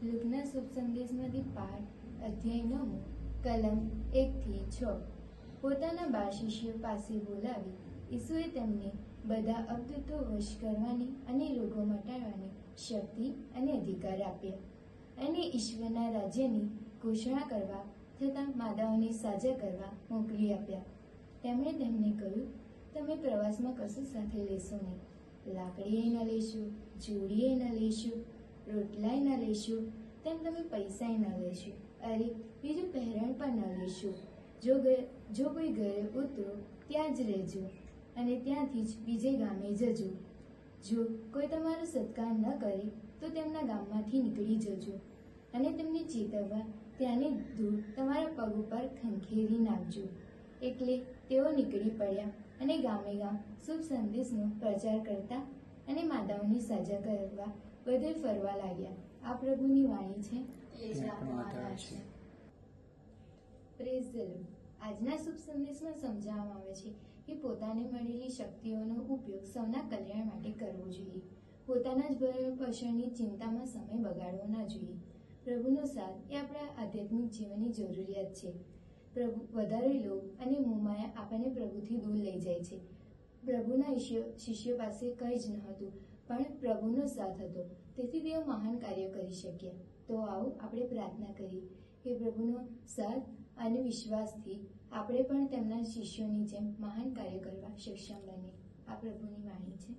સંદેશમાંથી પાઠ અધ્યાય નવમો, કલમ એકથી છ. પોતાના બાળ શિષ્યો પાસે બોલાવી, ઈસુએ તેમને બધા અબદૂતો વશ કરવાની અને રોગો મટાડવાની શક્તિ અને અધિકાર આપ્યા અને ઈશ્વરના રાજ્યની ઘોષણા કરવા તથા માદાઓને સાજા કરવા મોકલી આપ્યા. તેમણે તેમને કહ્યું, તમે પ્રવાસમાં કશું સાથે લેશો નહીં. લાકડીએ ન લેશો, જોડીએ ન લેશો રોટલાય ન લેશો, તેમ તમે પૈસાય ન લેશો. અરે, બીજું પહેરણ પણ ન લેશો. જો જો કોઈ ઘરે ઉતરો, ત્યાં જ રહેજો અને ત્યાંથી જ બીજે ગામે જજો. જો કોઈ તમારો સત્કાર ન કરે, તો તેમના ગામમાંથી નીકળી જજો અને તેમને ચેતવવા ત્યાંની ધૂળ તમારા પગ ઉપર ખંખેરી નાખજો. એટલે તેઓ નીકળી પડ્યા અને ગામે ગામ શુભ સંદેશનો પ્રચાર કરતા અને માદાઓની સાજા કરવા બધે ફરવા લાગ્યા. આ પ્રભુની વાણી છે. એ જ આપણો આધાર છે. પ્રેઝ આજના શુભ સંદેશમાં સમજાવવામાં આવે છે કે પોતાને મળેલી શક્તિઓનો ઉપયોગ સૌના કલ્યાણ માટે કરવો જોઈએ. પોતાના જ પોષણની ચિંતામાં સમય બગાડવો ના જોઈએ. પ્રભુનો સાથ એ આપણા આધ્યાત્મિક જીવનની જરૂરિયાત છે. પ્રભુ વધારે લોભ અને મોમાયા આપણને પ્રભુથી દૂર લઈ જાય છે. પ્રભુના શિષ્યો શિષ્યો પાસે કંઈ જ ન હતું. પણ પ્રભુનો સાથ હતો. તેથી તેઓ મહાન કાર્ય કરી શક્યા. તો આવો આપણે પ્રાર્થના કરી કે પ્રભુનો સાથ અને વિશ્વાસથી આપણે પણ તેમના શિષ્યોની જેમ મહાન કાર્ય કરવા સક્ષમ બને. આ પ્રભુની વાણી છે.